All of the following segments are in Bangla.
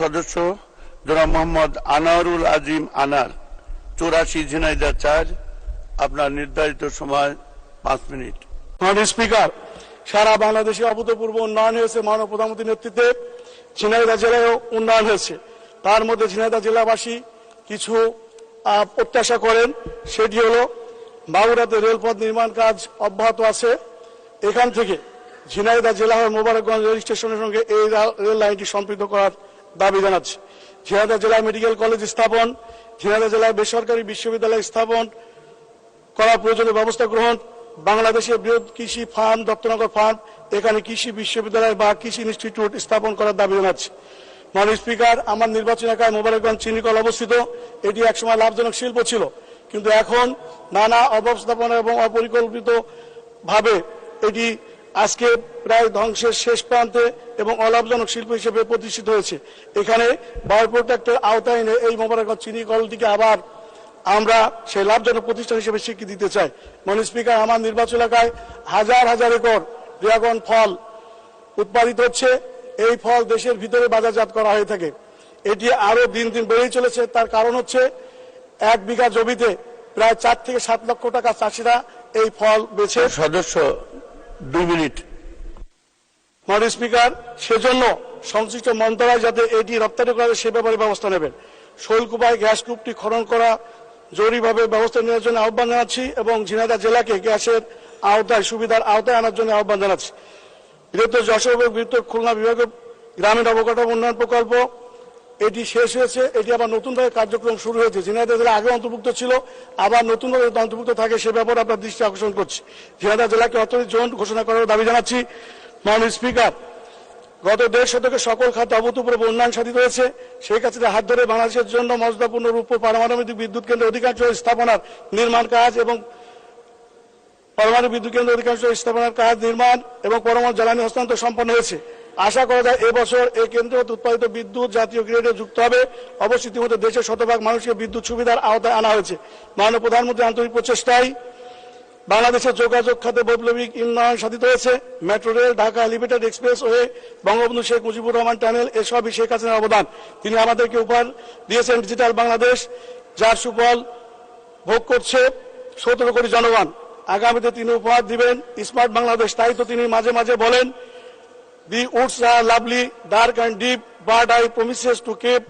সদস্য, জনাব মোহাম্মদ আনারুল আজিম আনার, চৌরাশি ঝিনাইদা চার, আপনার নির্ধারিত সময় পাঁচ মিনিট। স্পিকার, সারা বাংলাদেশে অভূতপূর্ব উন্নয়ন হয়েছে মাননীয় প্রধানমন্ত্রীর নেতৃত্বে। ঝিনাইদা জেলায়ও উন্নয়ন হয়েছে। তার মধ্যে ঝিনাইদা জেলাবাসী কিছু প্রত্যাশা করেন। সেটি হলো, বাবুরাতে রেলপথ নির্মাণ কাজ অব্যাহত আছে। এখান থেকে ঝিনাইদা জেলা হয়ে মোবারকগঞ্জ রেল স্টেশনের সঙ্গে এই রেল লাইনটি সম্পৃক্ত করার দাবি জানাচ্ছে। ঝিনাইদহ জেলায় মেডিকেল কলেজ স্থাপন, ঝিনাইদহ জেলায় বেসরকারি বিশ্ববিদ্যালয় স্থাপন করা প্রয়োজনীয় ব্যবস্থা গ্রহণ, বাংলাদেশের বৃহৎ কৃষি ফার্ম, দত্তনগর ফার্ম, এখানে কৃষি বিশ্ববিদ্যালয় বা কৃষি ইনস্টিটিউট স্থাপন করার দাবি জানাচ্ছে। মাননীয় স্পিকার, আমার নির্বাচন এলাকায় মোবারকগঞ্জ চিনিকল অবস্থিত। এটি একসময় লাভজনক শিল্প ছিল, কিন্তু এখন নানা অব্যবস্থাপনা এবং অপরিকল্পিত ভাবে এটি আজকে প্রায় ধ্বংসের শেষ প্রান্তে এবং অলাভজনক শিল্প হিসেবে প্রতিষ্ঠিত হয়েছে। এখানে বায়ো প্রোটেক্টের আওতায় এনে এই মোবারকগঞ্জ চিনি কলটিকে আবার আমরা সেই লাভজনক প্রতিষ্ঠান হিসেবে স্বীকৃতি দিতে চাই। মাননীয় স্পিকার, আমার নির্বাচন এলাকায় হাজার হাজার একর ড্রাগন ফল উৎপাদিত হচ্ছে। এই ফল দেশের ভিতরে বাজারজাত করা হয়ে থাকে। এটি আরও দিন দিন বেড়েই চলেছে। তার কারণ হচ্ছে এক বিঘা জমিতে প্রায় চার থেকে সাত লক্ষ টাকা চাষিরা এই ফল বেছে সদস্য দুই মিনিট। মাননীয় স্পিকার, সেজন্য সংশ্লিষ্ট মন্ত্রণালয় যাতে এটি রপ্তানি করা সে ব্যাপারে ব্যবস্থা নেবেন। শৈলকুপায় গ্যাস কূপটি খনন করা, জরুরিভাবে ব্যবস্থা নেওয়ার জন্য আহ্বান জানাচ্ছি এবং ঝিনাইদা জেলাকে গ্যাসের আওতায়, সুবিধার আওতায় আনার জন্য আহ্বান জানাচ্ছি। বৃহত্তর যশোর এবং বৃহত্তর খুলনা বিভাগের গ্রামীণ অবকাঠামো উন্নয়ন প্রকল্প এটি শেষ হয়েছে, এটি আবার নতুনভাবে কার্যক্রম শুরু হয়েছে। ঝিনাইদহ জেলা আগে অন্তর্ভুক্ত ছিল, আবার নতুনভাবে অন্তর্ভুক্ত থাকে, সে ব্যাপারে আপনার দৃষ্টি আকর্ষণ করছি। ঝিনাইদহ জেলাকে অর্থনৈতিক জোন ঘোষণা করার দাবি জানাচ্ছি। মাননীয় স্পিকার, গত দেড় শতকে সকল খাতে অভূতপূর্ব উন্নয়ন সাধিত হয়েছে। সেই কাছে হাত ধরে বাংলাদেশের জন্য মর্যাদাপূর্ণ রূপ পারমাণবিক বিদ্যুৎ কেন্দ্রের অধিকাংশ স্থাপনার নির্মাণ কাজ এবং পরমাণু বিদ্যুৎ কেন্দ্র অধিকাংশ স্থাপনার কাজ নির্মাণ এবং পরমাণু জ্বালানি হস্তান্তর সম্পন্ন হয়েছে। আশা করা যায় এবছর এই কেন্দ্র উৎপাদিত বিদ্যুৎ জাতীয় গ্রিডে যুক্ত হবে। অবশ্যই ইতিমধ্যে দেশের শতভাগ মানুষকে বিদ্যুৎ সুবিধার আওতায় আনা হয়েছে। মাননীয় প্রধানমন্ত্রী আন্তরিক প্রচেষ্টায় বাংলাদেশের যোগাযোগ খাতে বৈপ্লবিক উন্নয়ন সাধিত হয়েছে। Metro rail, Dhaka elevated express, Bangabandhu Sheikh Mujibur Rahman tunnel এসবই শেখ হাসিনার অবদান। তিনি আমাদেরকে উপহার দিয়েছেন ডিজিটাল বাংলাদেশ, যার সুফল ভোগ করছে সতেরো কোটি জনগণ। আগামীতে তিনি উপহার দিবেন স্মার্ট বাংলাদেশ, তাই তো তিনি মাঝে মাঝে বলেন the woods are lovely dark and deep but I promises to keep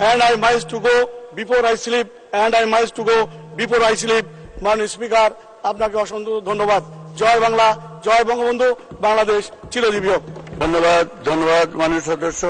and I miles to go before I sleep and I miles to go before I sleep মাননীয় স্পিকার আপনাকে অসংখ্য ধন্যবাদ। জয় বাংলা, জয় বঙ্গবন্ধু। বাংলাদেশ চিরজীবী ধন্যবাদ ধন্যবাদ, মাননীয় সদস্য।